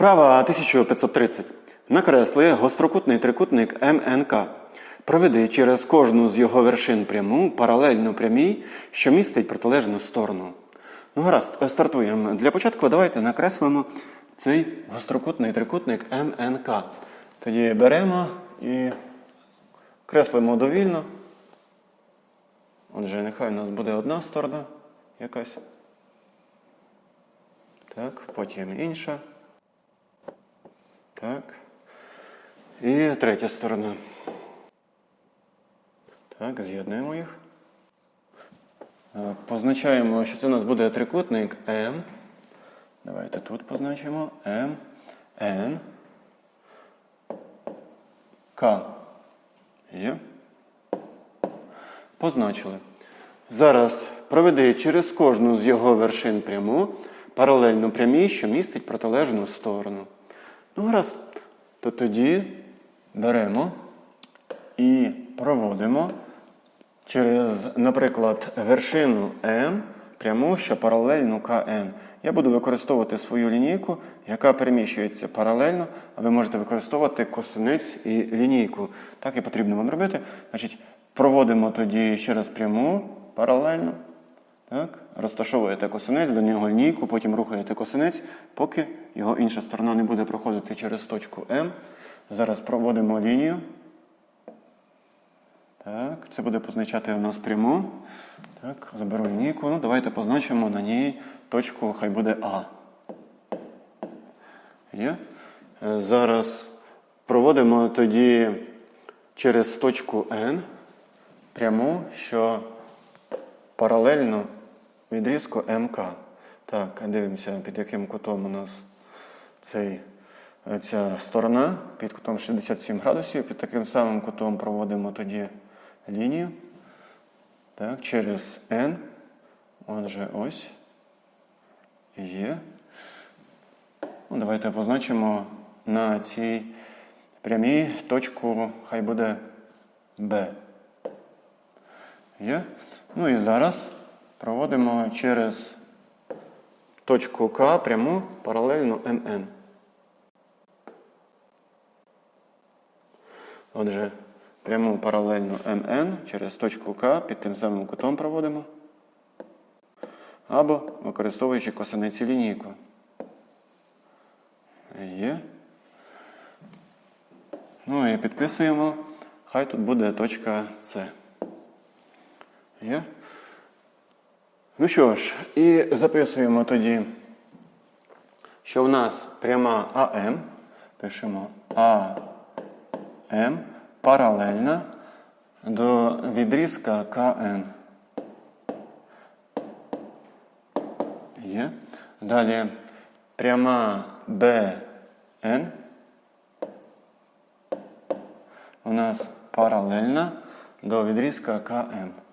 Вправа 1530. Накресли гострокутний трикутник МНК. Проведи через кожну з його вершин пряму паралельно прямій, що містить протилежну сторону. Ну, гаразд, стартуємо. Для початку давайте накреслимо цей гострокутний трикутник МНК. Тоді беремо і креслимо довільно. Отже, нехай у нас буде одна сторона якась. Так, потім інша. Так. І третя сторона. Так, з'єднуємо їх. Е, Позначаємо, що це у нас буде трикутник М. Давайте тут позначимо М, Н, К. Є. Позначили. Зараз проведи через кожну з його вершин пряму паралельно прямій, що містить протилежну сторону. Ну, гаразд. То тоді беремо і проводимо через, наприклад, вершину М пряму, що паралельну КН. Я буду використовувати свою лінійку, яка переміщується паралельно, а ви можете використовувати косинець і лінійку. Так і потрібно вам робити. Значить, проводимо тоді ще раз пряму паралельно. Так? Розташовуєте косинець, до нього лінійку, потім рухаєте косинець, поки його інша сторона не буде проходити через точку М. Зараз проводимо лінію. Так, це буде позначати у нас пряму. Так, заберу лінійку. Ну, давайте позначимо на ній точку, хай буде А. Є. Е, Зараз проводимо тоді через точку N пряму, що паралельно відрізку МК. Так, дивимося, під яким кутом у нас цей, е, ця сторона, під кутом 67 градусів. Під таким самим кутом проводимо тоді лінію. Так, через N. Отже, ось. Є. Ну, давайте позначимо на цій прямій точку, хай буде B. Є. Ну і зараз проводимо через точку К пряму паралельно МН. Отже, пряму паралельно МН через точку К під тим самим кутом проводимо. Або використовуючи косиниці лінійку. Є. Ну і підписуємо. Хай тут буде точка С. Є. Ну що ж, і записуємо тоді, що в нас пряма АМ. Пишемо АМ паралельна до відрізка КН. Є. Далі пряма БН у нас паралельна до відрізка КМ.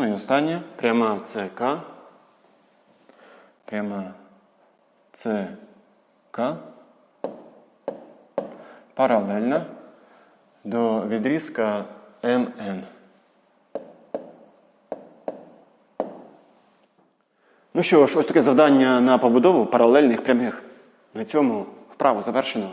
Ну і останнє пряма ЦК. Пряма ЦК паралельна до відрізка МН. Ну що ж, ось таке завдання на побудову паралельних прямих. На цьому вправу завершено.